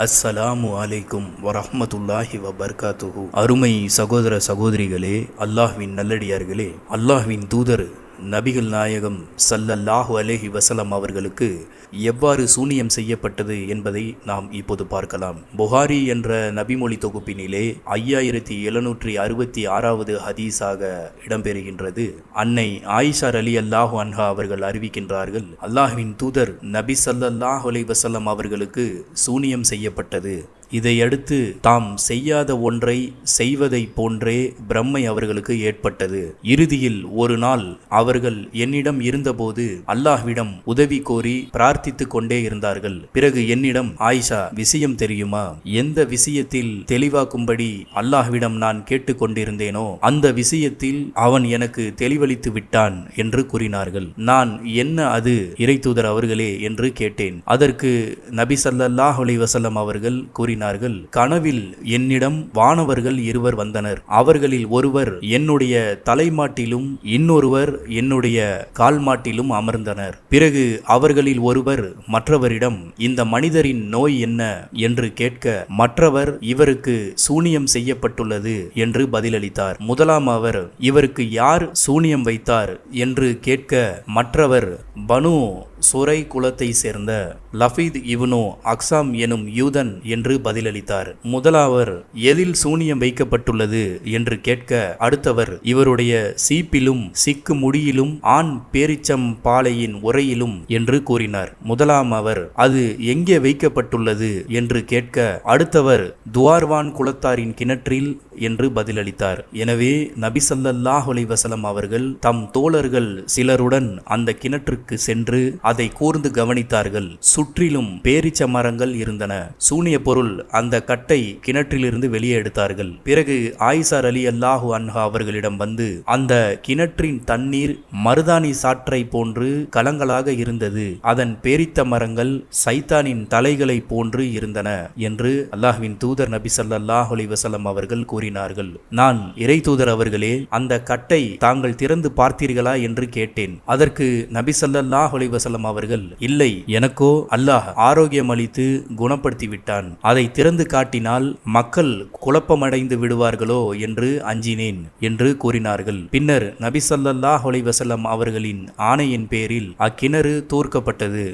அஸ்ஸலாமு அலைக்கும் வரஹமத்துல்லாஹி வபர்காத்துஹு. அருமை சகோதர சகோதரிகளே அல்லாஹ்வின் நல்லடியார்களே அல்லாஹ்வின் தூதர் நபிகள் நாயகம் சல்லல்லாஹு அலேஹி வசலம் அவர்களுக்கு எவ்வாறு சூனியம் செய்யப்பட்டது என்பதை நாம் இப்போது பார்க்கலாம். புகாரி என்ற நபிமொழி தொகுப்பினிலே ஐயாயிரத்தி எழுநூற்றி அறுபத்தி ஆறாவது ஹதீஸாக இடம்பெறுகின்றது. அன்னை ஆயிஷார் அலி அல்லாஹு அன்ஹா அவர்கள் அறிவிக்கின்றார்கள் அல்லாஹ்வின் தூதர் நபி சல்லல்லாஹ் அலை வசல்லம் அவர்களுக்கு சூனியம் செய்யப்பட்டது. இதையடுத்து தாம் செய்யாத ஒன்றை செய்வதைப் போன்றே பிரம்மை அவர்களுக்கு ஏற்பட்டது. இறுதியில் ஒரு நாள் அவர்கள் என்னிடம் இருந்தபோது அல்லாஹ்விடம் உதவி கோரி பிரார்த்தித்துக் கொண்டே இருந்தார்கள். பிறகு என்னிடம் ஆயிஷா விஷயம் தெரியுமா? எந்த விஷயத்தில் தெளிவாக்கும்படி அல்லாஹ்விடம் நான் கேட்டுக்கொண்டிருந்தேனோ அந்த விஷயத்தில் அவன் எனக்கு தெளிவளித்து விட்டான் என்று கூறினார்கள். நான் என்ன அது இறைத்தூதர் அவர்களே? என்று கேட்டேன். அதற்கு நபி சல்லாஹ் அலி வசல்லம் அவர்கள் கூறினார்கள் கனவில் என்னிடம் வானவர்கள் இருவர் வந்தனர். அவர்களில் ஒருவர் என்னுடைய தலைமாட்டிலும் இன்னொருவர் என்னுடைய கால்மாட்டிலும் அமர்ந்தனர். பிறகு அவர்களில் ஒருவர் மற்றவரிடம் இந்த மனிதரின் நோய் என்ன? என்று கேட்க மற்றவர் இவருக்கு சூனியம் செய்யப்பட்டுள்ளது என்று பதிலளித்தார். முதலாம் அவர் இவருக்கு யார் சூனியம் வைத்தார்? என்று கேட்க மற்றவர் பனு சுரை குலத்தை சேர்ந்த லஃபீத் இவனோ அக்சாம் எனும் யூதன் என்று பதிலளித்தார். முதலாவர் எதில் சூனியம் வைக்கப்பட்டுள்ளது? என்று கேட்க அடுத்தவர் இவருடைய சீப்பிலும் சிக்கு முடியிலும் ஆண் பேரிச்சம் பாலையின் உரையிலும் என்று கூறினார். முதலாம் அவர் அது எங்கே வைக்கப்பட்டுள்ளது? என்று கேட்க அடுத்தவர் துவார்வான் குலத்தாரின் கிணற்றில் என்று பதிலளித்தார். எனவே நபி ஸல்லல்லாஹு அவர்கள் தம் தோழர்கள் சிலருடன் அந்த கிணற்றுக்கு சென்று அதை கூர்ந்து கவனித்தார்கள். சுற்றிலும் பேரிச்ச மரங்கள் இருந்தன. சூனிய பொருள் அந்த கட்டை கிணற்றிலிருந்து வெளியே எடுத்தார்கள். பிறகு ஆயிசார் அலி அல்லாஹு அன்ஹா அவர்களிடம் வந்து அந்த கிணற்றின் தண்ணீர் மருதாணி சாற்றை போன்று கலங்களாக இருந்தது. அதன் பேரித்த மரங்கள் சைத்தானின் தலைகளை போன்று இருந்தன என்று அல்லாஹ்வின் தூதர் நபி சல்லாஹ் அலி வசலம் அவர்கள் கூறினார்கள். நான் இறை தூதர் அவர்களே அந்த கட்டை தாங்கள் திறந்து பார்த்தீர்களா? என்று கேட்டேன். அதற்கு நபி ஸல்லல்லாஹு அவர்கள் இல்லை எனக்கோ அல்லாஹ் ஆரோக்கியம் அளித்து குணப்படுத்தி விட்டான் அதை திறந்து காட்டினால் மக்கள் குழப்பமடைந்து விடுவார்களோ? என்று அஞ்சினேன் என்று கூறினார்கள். பின்னர் நபி ஸல்லல்லாஹு அவர்களின் ஆணையின் பேரில் அக்கிணறு தூர்க்கப்பட்டது.